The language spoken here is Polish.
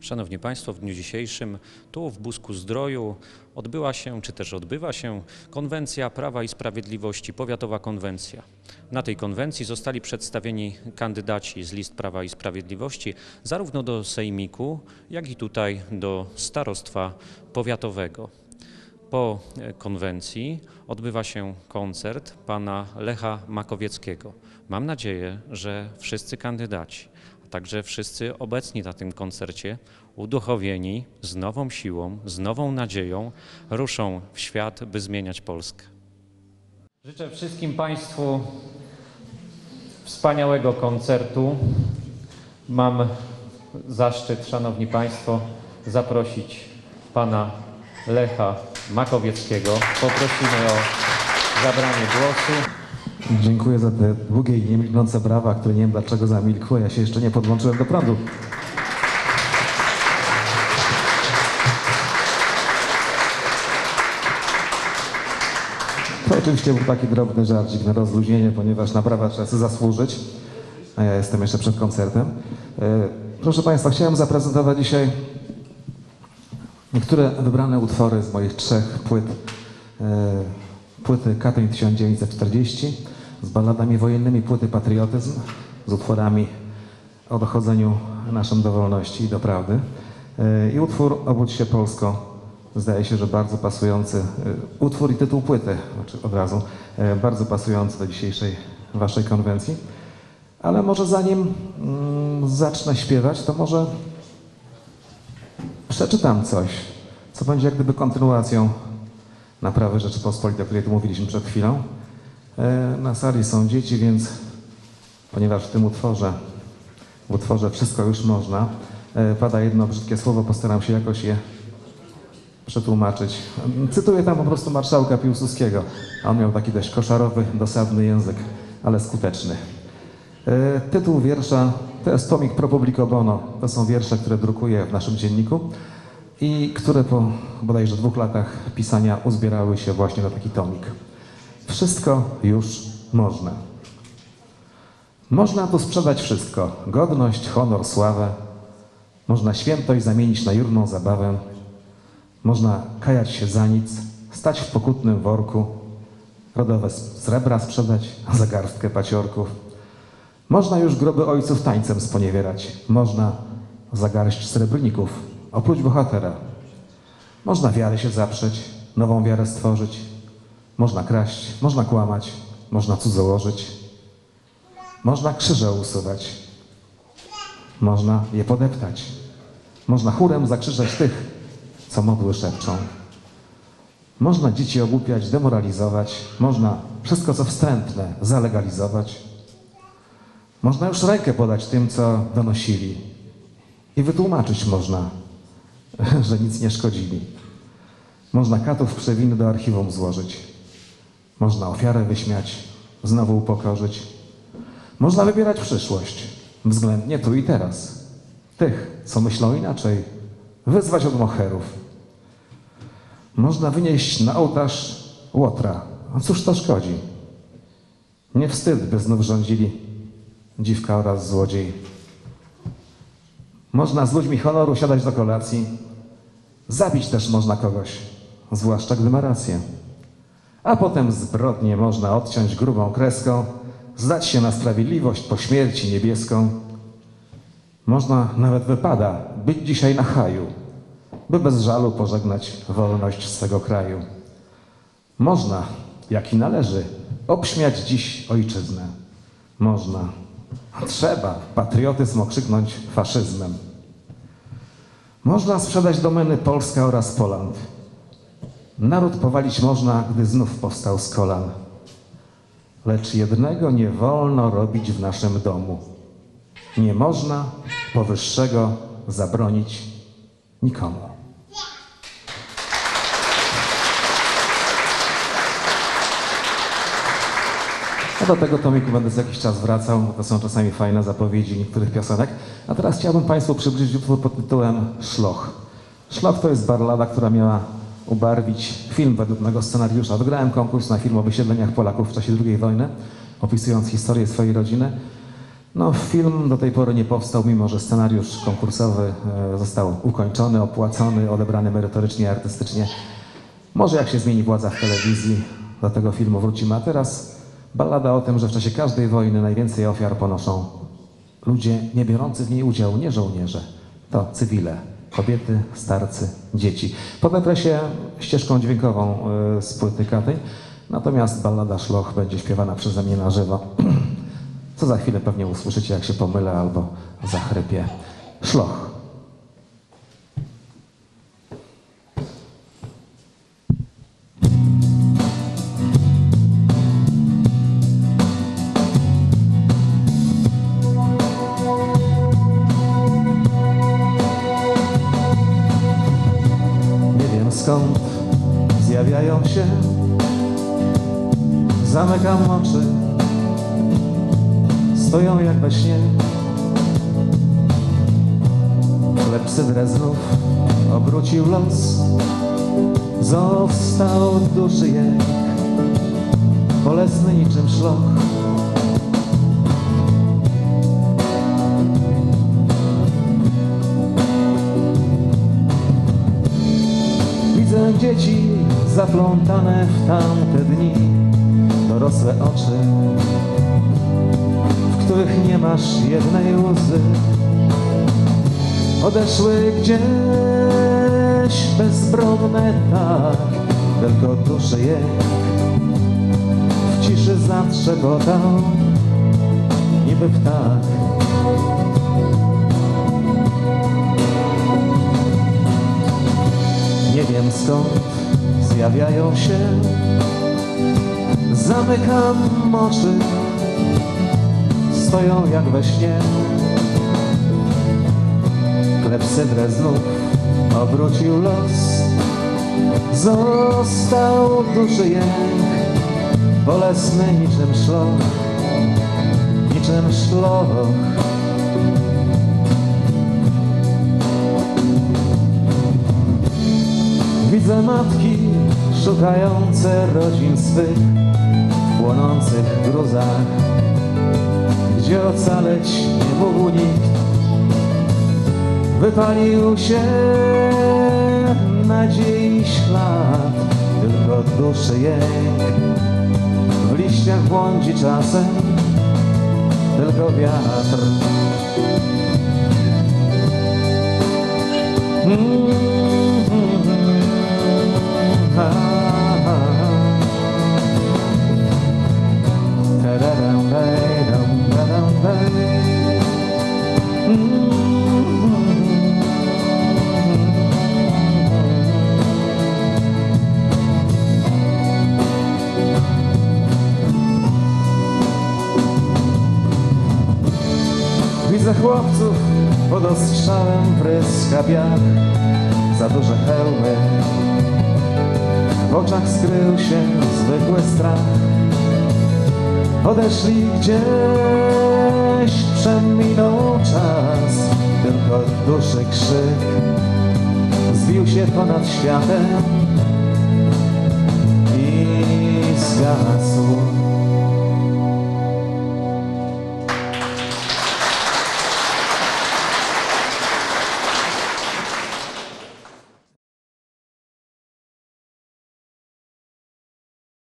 Szanowni Państwo, w dniu dzisiejszym tu w Busku Zdroju odbyła się, czy też odbywa się konwencja Prawa i Sprawiedliwości, powiatowa konwencja. Na tej konwencji zostali przedstawieni kandydaci z list Prawa i Sprawiedliwości zarówno do Sejmiku, jak i tutaj do starostwa powiatowego. Po konwencji odbywa się koncert pana Lecha Makowieckiego. Mam nadzieję, że wszyscy kandydaci, także wszyscy obecni na tym koncercie, uduchowieni z nową siłą, z nową nadzieją, ruszą w świat, by zmieniać Polskę. Życzę wszystkim Państwu wspaniałego koncertu. Mam zaszczyt, Szanowni Państwo, zaprosić pana Lecha Makowieckiego. Poprosimy o zabranie głosu. Dziękuję za te długie i niemilknące brawa, które nie wiem dlaczego zamilkły. Ja się jeszcze nie podłączyłem do prądu. To oczywiście był taki drobny żarcik na rozluźnienie, ponieważ na brawa trzeba sobie zasłużyć, a ja jestem jeszcze przed koncertem. E, Proszę Państwa, chciałem zaprezentować dzisiaj niektóre wybrane utwory z moich trzech płyt. E, Płyty Katyń 1940 z balladami wojennymi, płyty Patriotyzm z utworami o dochodzeniu naszym do wolności i do prawdy. E, I utwór Obudź się Polsko, zdaje się, że bardzo pasujący, e, utwór i tytuł płyty, znaczy od razu, e, bardzo pasujący do dzisiejszej waszej konwencji. Ale może zanim mm, zacznę śpiewać, to może przeczytam coś, co będzie jak gdyby kontynuacją naprawy Rzeczypospolitej, o której tu mówiliśmy przed chwilą. E, Na sali są dzieci, więc ponieważ w tym utworze, w utworze wszystko już można, e, pada jedno brzydkie słowo, postaram się jakoś je przetłumaczyć. Cytuję tam po prostu marszałka Piłsudskiego. On miał taki dość koszarowy, dosadny język, ale skuteczny. E, Tytuł wiersza to jest tomik Pro Publico Bono. To są wiersze, które drukuję w naszym dzienniku i które po bodajże dwóch latach pisania uzbierały się właśnie na taki tomik. Wszystko już można. Można tu sprzedać wszystko: godność, honor, sławę. Można świętość zamienić na jurną zabawę. Można kajać się za nic, stać w pokutnym worku, rodowe srebra sprzedać za garstkę paciorków. Można już groby ojców tańcem sponiewierać. Można za garść srebrników oprócz bohatera. Można wiarę się zaprzeć, nową wiarę stworzyć. Można kraść, można kłamać, można cudzołożyć. Można krzyże usuwać. Można je podeptać. Można chórem zakrzyczeć tych, co modły szepczą. Można dzieci ogłupiać, demoralizować. Można wszystko, co wstrętne, zalegalizować. Można już rękę podać tym, co donosili. I wytłumaczyć można, że nic nie szkodzili. Można katów przewiny do archiwum złożyć. Można ofiarę wyśmiać, znowu upokorzyć. Można wybierać przyszłość, względnie tu i teraz. Tych, co myślą inaczej, wyzwać od moherów. Można wynieść na ołtarz łotra. A cóż to szkodzi? Nie wstyd, by znów rządzili dziwka oraz złodziej. Można z ludźmi honoru siadać do kolacji. Zabić też można kogoś, zwłaszcza gdy ma rację. A potem zbrodnie można odciąć grubą kreską, zdać się na sprawiedliwość po śmierci niebieską. Można, nawet wypada, być dzisiaj na haju, by bez żalu pożegnać wolność swego kraju. Można, jak i należy, obśmiać dziś ojczyznę. Można, trzeba patriotyzm okrzyknąć faszyzmem. Można sprzedać domeny Polska oraz Poland. Naród powalić można, gdy znów powstał z kolan. Lecz jednego nie wolno robić w naszym domu. Nie można powyższego zabronić nikomu. A do tego tomiku będę za jakiś czas wracał, bo to są czasami fajne zapowiedzi niektórych piosenek. A teraz chciałbym Państwu przybliżyć utwór pod tytułem Szloch. Szloch to jest ballada, która miała ubarwić film według mego scenariusza. Wygrałem konkurs na film o wysiedleniach Polaków w czasie II wojny, opisując historię swojej rodziny. No, film do tej pory nie powstał, mimo że scenariusz konkursowy e, został ukończony, opłacony, odebrany merytorycznie artystycznie. Może jak się zmieni władza w telewizji, do tego filmu wrócimy. A teraz ballada o tym, że w czasie każdej wojny najwięcej ofiar ponoszą ludzie nie biorący w niej udziału, nie żołnierze. To cywile, kobiety, starcy, dzieci. Się ścieżką dźwiękową y, z płyty Katej, natomiast ballada Szloch będzie śpiewana przeze mnie na żywo. Co za chwilę pewnie usłyszycie, jak się pomylę albo zachrypię. Szloch. Zjawiają się, zamykam oczy, stoją jak we śnie. Klepsydrę znów obrócił los, został w duszy jęk, bolesny niczym szloch. Zaplątane w tamte dni, dorosłe oczy, w których nie masz jednej łzy. Odeszły gdzieś bezbronne tak, tylko duszy jęk w ciszy zatrzepotał, niby ptak. Nie wiem skąd zjawiają się. Zamykam oczy. Stoją jak we śnie. Klepsydrę znów obrócił los. Został w duszy jęk. Bolesny niczym szloch Niczym szloch Matki szukające rodzin swych w płonących gruzach, gdzie ocaleć nie mógł nikt. Wypalił się nadziei ślad, tylko duszy jęk. W liściach błądzi czasem tylko wiatr. Chłopców pod ostrzałem pryska piach Za duże hełmy. W oczach skrył się zwykły strach. Odeszli gdzieś, przeminął czas Tylko duszy krzyk. Zbił się ponad światem